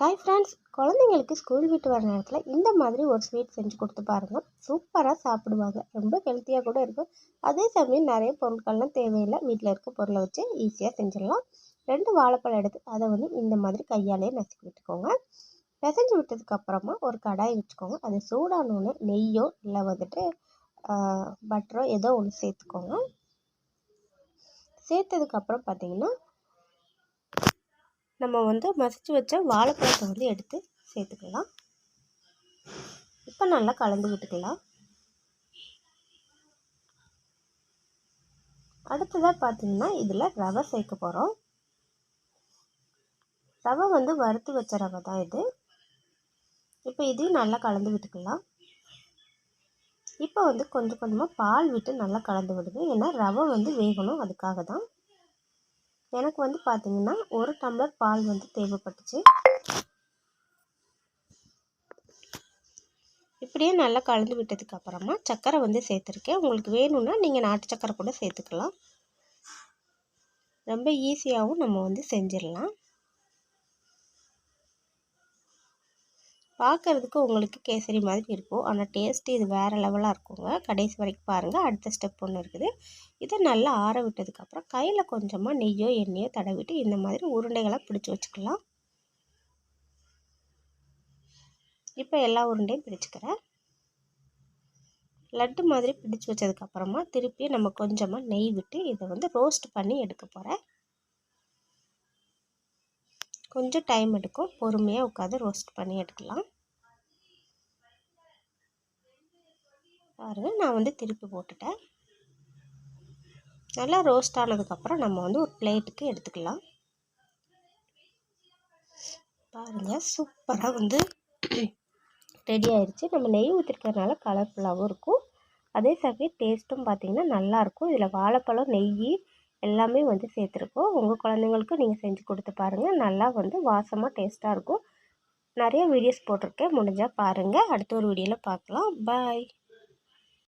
Hi friends குழந்தைங்களுக்கு school விட்டு வர நேரத்தில் இந்த மாதிரி ஒரு ஸ்வீட் செஞ்சு கொடுத்து பாருங்கள் சூப்பராக சாப்பிடுவாங்க. ரொம்ப ஹெல்த்தியாக கூட இருக்கும். அதே சமயம் நிறைய பொருட்கள்லாம் தேவையில்லை. வீட்டில் இருக்க பொருளை வச்சு ஈஸியாக செஞ்சிடலாம். ரெண்டு வாழைப்பழம் எடுத்து அதை வந்து இந்த மாதிரி கையாலே நசுக்கி விட்டுக்கோங்க. பிசைஞ்சு விட்டதுக்கப்புறமா ஒரு கடாய் வச்சுக்கோங்க. அது சூடானோன்னு நெய்யோ இல்லை வந்துட்டு பட்டரோ ஏதோ ஒன்று சேர்த்துக்கோங்க. சேர்த்ததுக்கப்புறம் பார்த்தீங்கன்னா நம்ம வந்து மசிச்சு வச்ச வாழைப்பழத்தை வந்து எடுத்து சேர்த்துக்கலாம். இப்போ நல்லா கலந்து விட்டுக்கலாம். அடுத்ததாக பார்த்தீங்கன்னா இதில் ரவை சேர்க்க போகிறோம் ரவை வந்து வறுத்து வச்ச ரவை தான் இது. இப்போ இதையும் நல்லா கலந்து விட்டுக்கலாம். இப்போ வந்து கொஞ்சம் கொஞ்சமாக பால் விட்டு நல்லா கலந்து விடுங்க. ஏன்னா ரவை வந்து வேகணும் அதுக்காக தான். எனக்கு வந்து பார்த்திங்கன்னா ஒரு டம்ளர் பால் வந்து தேவைப்பட்டுச்சு. இப்படியே நல்லா கலந்து விட்டதுக்கு அப்புறமா சர்க்கரை வந்து சேர்த்துருக்கேன். உங்களுக்கு வேணும்னா நீங்கள் நாட்டு சக்கரை கூட சேர்த்துக்கலாம். ரொம்ப ஈஸியாகவும் நம்ம வந்து செஞ்சிடலாம். பார்க்குறதுக்கு உங்களுக்கு கேசரி மாதிரி இருக்கும். ஆனால் டேஸ்ட்டு இது வேறு லெவலாக இருக்குங்க. கடைசி வரைக்கும் பாருங்கள் அடுத்த ஸ்டெப் ஒன்று இருக்குது. இதை நல்லா ஆற விட்டதுக்கப்புறம் கையில் கொஞ்சமாக நெய்யோ எண்ணெயோ தடவிட்டு இந்த மாதிரி உருண்டைகளாக பிடிச்சி வச்சுக்கலாம். இப்போ எல்லா உருண்டையும் பிடிச்சிக்கிறேன். லட்டு மாதிரி பிடிச்சி வச்சதுக்கப்புறமா திருப்பி நம்ம கொஞ்சமாக நெய் விட்டு இதை வந்து ரோஸ்ட் பண்ணி எடுக்க போகிறேன் கொஞ்சம் டைம் எடுக்கும். பொறுமையாக உட்காந்து ரோஸ்ட் பண்ணி எடுக்கலாம். பாருங்கள் நான் வந்து திருப்பி போட்டுட்டேன். நல்லா ரோஸ்ட் ஆனதுக்கப்புறம் நம்ம வந்து ஒரு பிளேட்டுக்கு எடுத்துக்கலாம். பாருங்கள் சூப்பராக வந்து ரெடி ஆயிடுச்சு நம்ம நெய் ஊற்றிருக்கிறதுனால கலர்ஃபுல்லாகவும் இருக்கும். அதே சமயம் டேஸ்ட்டும் பார்த்திங்கன்னா நல்லாயிருக்கும் இதில் வாழைப்பழம் நெய் எல்லாமே வந்து சேர்த்துருக்கோம். உங்கள் குழந்தைங்களுக்கும் நீங்கள் செஞ்சு கொடுத்து பாருங்கள் நல்லா வந்து வாசமாக டேஸ்ட்டாக இருக்கும். நிறைய வீடியோஸ் போட்டிருக்கேன். முடிஞ்சால் பாருங்கள் அடுத்த ஒரு வீடியோவில் பார்க்கலாம் பாய்